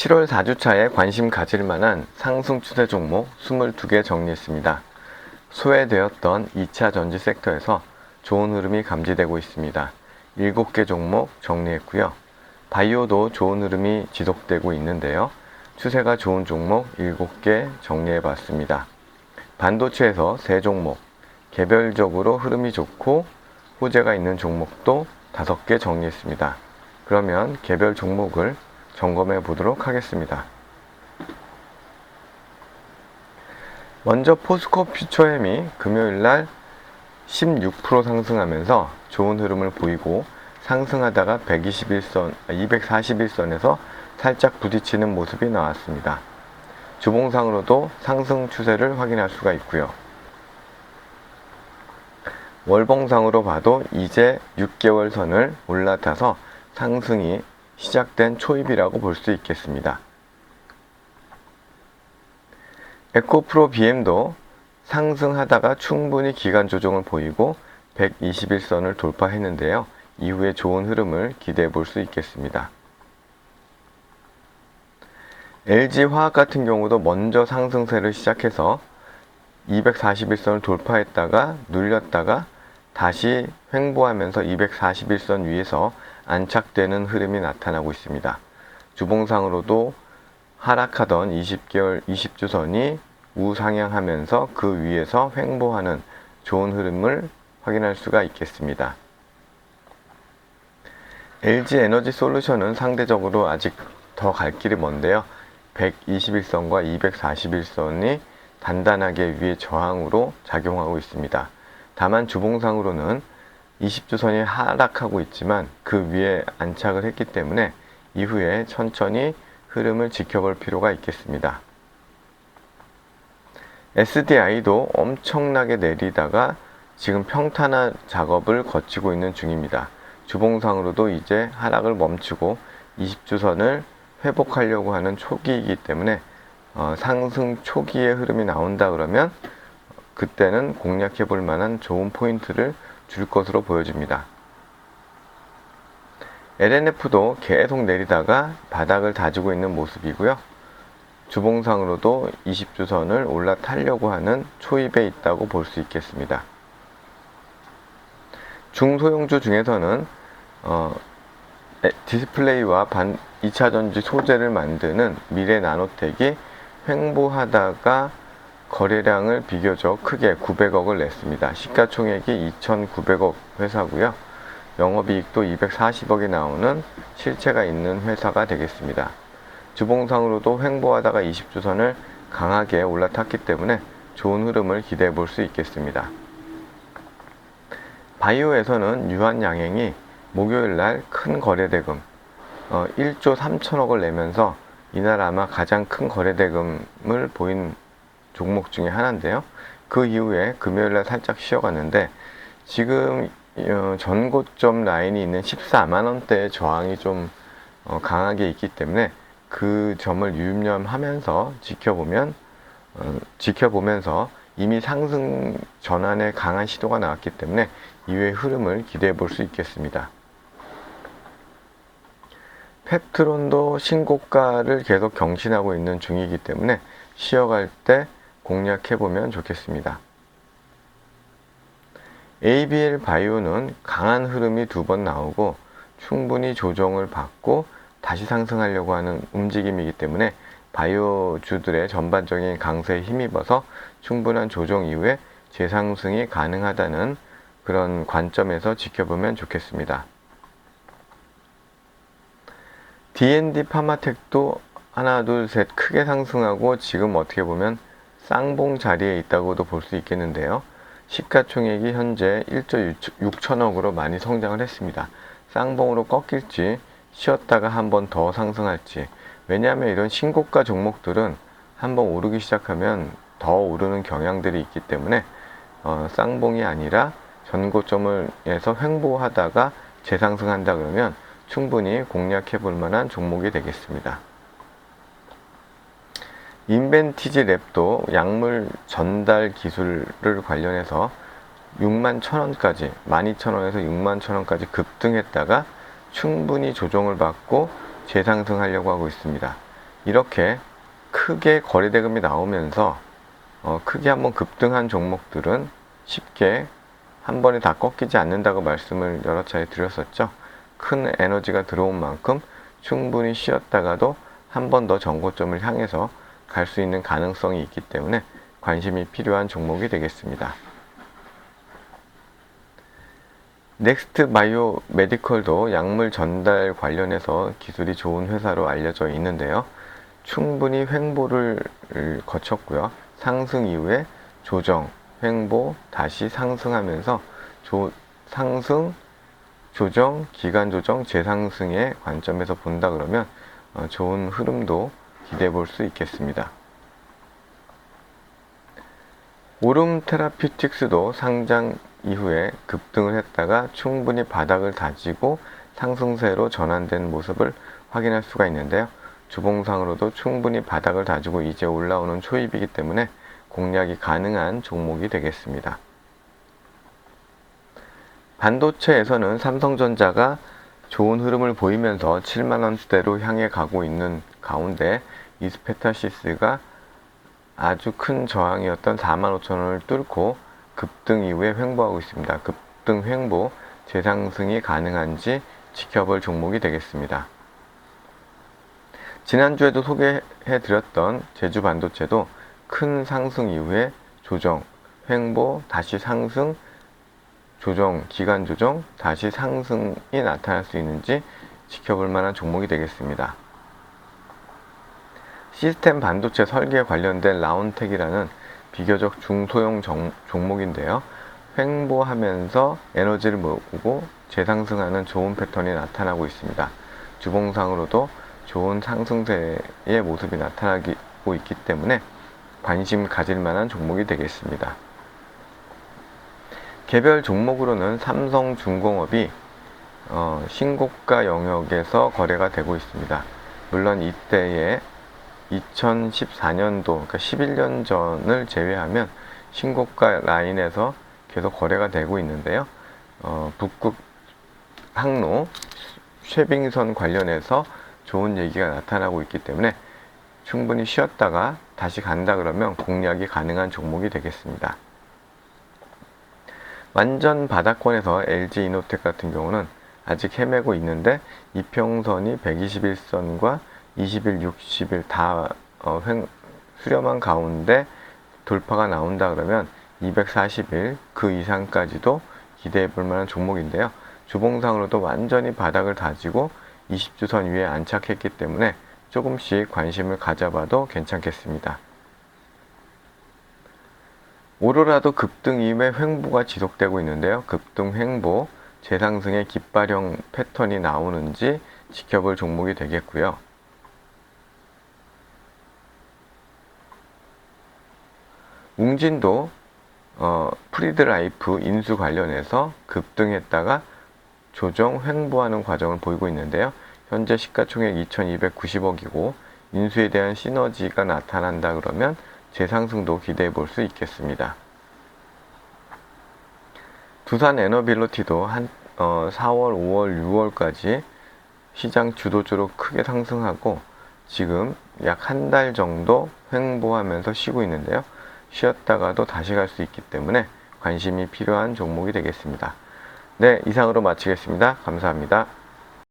7월 4주차에 관심 가질 만한 상승 추세 종목 22개 정리했습니다. 소외되었던 2차 전지 섹터에서 좋은 흐름이 감지되고 있습니다. 7개 종목 정리했고요. 바이오도 좋은 흐름이 지속되고 있는데요. 추세가 좋은 종목 7개 정리해 봤습니다. 반도체에서 3종목, 개별적으로 흐름이 좋고 호재가 있는 종목도 5개 정리했습니다. 그러면 개별 종목을 점검해 보도록 하겠습니다. 먼저 포스코 퓨처엠이 금요일 날 16% 상승하면서 좋은 흐름을 보이고 상승하다가 121선, 241선에서 살짝 부딪히는 모습이 나왔습니다. 주봉상으로도 상승 추세를 확인할 수가 있고요. 월봉상으로 봐도 이제 6개월 선을 올라타서 상승이 시작된 초입이라고 볼 수 있겠습니다. 에코프로 BM도 상승하다가 충분히 기간 조정을 보이고 121선을 돌파했는데요. 이후에 좋은 흐름을 기대해 볼 수 있겠습니다. LG화학 같은 경우도 먼저 상승세를 시작해서 241선을 돌파했다가 눌렸다가 다시 횡보하면서 241선 위에서 안착되는 흐름이 나타나고 있습니다. 주봉상으로도 하락하던 20개월 20주선이 우상향하면서 그 위에서 횡보하는 좋은 흐름을 확인할 수가 있겠습니다. LG 에너지 솔루션은 상대적으로 아직 더 갈 길이 먼데요. 121선과 241선이 단단하게 위에 저항으로 작용하고 있습니다. 다만 주봉상으로는 20주선이 하락하고 있지만 그 위에 안착을 했기 때문에 이후에 천천히 흐름을 지켜볼 필요가 있겠습니다. SDI도 엄청나게 내리다가 지금 평탄화 작업을 거치고 있는 중입니다. 주봉상으로도 이제 하락을 멈추고 20주선을 회복하려고 하는 초기이기 때문에 어, 상승 초기의 흐름이 나온다 그러면 그때는 공략해 볼 만한 좋은 포인트를 줄 것으로 보여집니다. LNF도 계속 내리다가 바닥을 다지고 있는 모습이고요. 주봉상으로도 20주선을 올라타려고 하는 초입에 있다고 볼 수 있겠습니다. 중소형주 중에서는 어, 디스플레이와 반 2차전지 소재를 만드는 미래 나노텍이 횡보하다가 거래량을 비교적 크게 900억을 냈습니다. 시가총액이 2,900억 회사고요. 영업이익도 240억이 나오는 실체가 있는 회사가 되겠습니다. 주봉상으로도 횡보하다가 20주선을 강하게 올라탔기 때문에 좋은 흐름을 기대해 볼 수 있겠습니다. 바이오에서는 유한양행이 목요일 날 큰 거래대금 어, 1조 3천억을 내면서 이날 아마 가장 큰 거래대금을 보인 종목 중에 하나인데요. 그 이후에 금요일 날 살짝 쉬어갔는데 지금 어, 전고점 라인이 있는 14만 원대의 저항이 좀 어, 강하게 있기 때문에 그 점을 유념하면서 지켜보면 어, 지켜보면서 이미 상승 전환에 강한 시도가 나왔기 때문에 이후의 흐름을 기대해 볼 수 있겠습니다. 펩트론도 신고가를 계속 경신하고 있는 중이기 때문에 쉬어갈 때 공략해 보면 좋겠습니다. ABL 바이오는 강한 흐름이 두 번 나오고 충분히 조정을 받고 다시 상승하려고 하는 움직임이기 때문에 바이오주들의 전반적인 강세에 힘입어서 충분한 조정 이후에 재상승이 가능하다는 그런 관점에서 지켜보면 좋겠습니다. D&D 파마텍도 하나 둘 셋 크게 상승하고 지금 어떻게 보면 쌍봉 자리에 있다고도 볼 수 있겠는데요. 시가총액이 현재 1조 6천억으로 많이 성장을 했습니다. 쌍봉으로 꺾일지 쉬었다가 한 번 더 상승할지 왜냐하면 이런 신고가 종목들은 한번 오르기 시작하면 더 오르는 경향들이 있기 때문에 어, 쌍봉이 아니라 전고점을에서 횡보하다가 재상승한다 그러면 충분히 공략해 볼 만한 종목이 되겠습니다. 인벤티지 랩도 약물 전달 기술을 관련해서 6만 천원까지 12,000원에서 6만 천원까지 급등했다가 충분히 조정을 받고 재상승하려고 하고 있습니다. 이렇게 크게 거래대금이 나오면서 어, 크게 한번 급등한 종목들은 쉽게 한 번에 다 꺾이지 않는다고 말씀을 여러 차례 드렸었죠. 큰 에너지가 들어온 만큼 충분히 쉬었다가도 한 번더 정고점을 향해서 갈 수 있는 가능성이 있기 때문에 관심이 필요한 종목이 되겠습니다. 넥스트 바이오 메디컬도 약물 전달 관련해서 기술이 좋은 회사로 알려져 있는데요. 충분히 횡보를 거쳤고요. 상승 이후에 조정, 횡보, 다시 상승하면서 조, 상승, 조정, 기간 조정, 재상승의 관점에서 본다 그러면 어, 좋은 흐름도 기대해 볼 수 있겠습니다. 오름 테라피틱스도 상장 이후에 급등을 했다가 충분히 바닥을 다지고 상승세로 전환된 모습을 확인할 수가 있는데요. 주봉상으로도 충분히 바닥을 다지고 이제 올라오는 초입이기 때문에 공략이 가능한 종목이 되겠습니다. 반도체에서는 삼성전자가 좋은 흐름을 보이면서 7만원대로 향해 가고 있는 가운데 이스페타시스가 아주 큰 저항이었던 4만 5천원을 뚫고 급등 이후에 횡보하고 있습니다. 급등 횡보 재상승이 가능한지 지켜볼 종목이 되겠습니다. 지난주에도 소개해드렸던 제주 반도체도 큰 상승 이후에 조정, 횡보, 다시 상승, 조정, 기간 조정, 다시 상승이 나타날 수 있는지 지켜볼 만한 종목이 되겠습니다. 시스템 반도체 설계에 관련된 라운텍이라는 비교적 중소형 정, 종목인데요. 횡보하면서 에너지를 모으고 재상승하는 좋은 패턴이 나타나고 있습니다. 주봉상으로도 좋은 상승세의 모습이 나타나고 있기 때문에 관심 가질 만한 종목이 되겠습니다. 개별 종목으로는 삼성중공업이 어, 신고가 영역에서 거래가 되고 있습니다. 물론 이때에 2014년도, 그러니까 11년 전을 제외하면 신고가 라인에서 계속 거래가 되고 있는데요. 어, 북극 항로 쉐빙선 관련해서 좋은 얘기가 나타나고 있기 때문에 충분히 쉬었다가 다시 간다 그러면 공략이 가능한 종목이 되겠습니다. 완전 바닥권에서 LG 이노텍 같은 경우는 아직 헤매고 있는데 이평선이 121선과 20일, 60일 다 어, 횡, 수렴한 가운데 돌파가 나온다 그러면 240일 그 이상까지도 기대해 볼 만한 종목인데요. 주봉상으로도 완전히 바닥을 다지고 20주선 위에 안착했기 때문에 조금씩 관심을 가져봐도 괜찮겠습니다. 오로라도 급등 이후에 횡보가 지속되고 있는데요. 급등 횡보, 재상승의 깃발형 패턴이 나오는지 지켜볼 종목이 되겠고요. 웅진도 어, 프리드라이프 인수 관련해서 급등했다가 조정 횡보하는 과정을 보이고 있는데요. 현재 시가총액 2290억이고 인수에 대한 시너지가 나타난다 그러면 재상승도 기대해 볼 수 있겠습니다. 두산 에너빌로티도 한 어, 4월, 5월, 6월까지 시장 주도주로 크게 상승하고 지금 약 한 달 정도 횡보하면서 쉬고 있는데요. 쉬었다가도 다시 갈 수 있기 때문에 관심이 필요한 종목이 되겠습니다. 네, 이상으로 마치겠습니다. 감사합니다.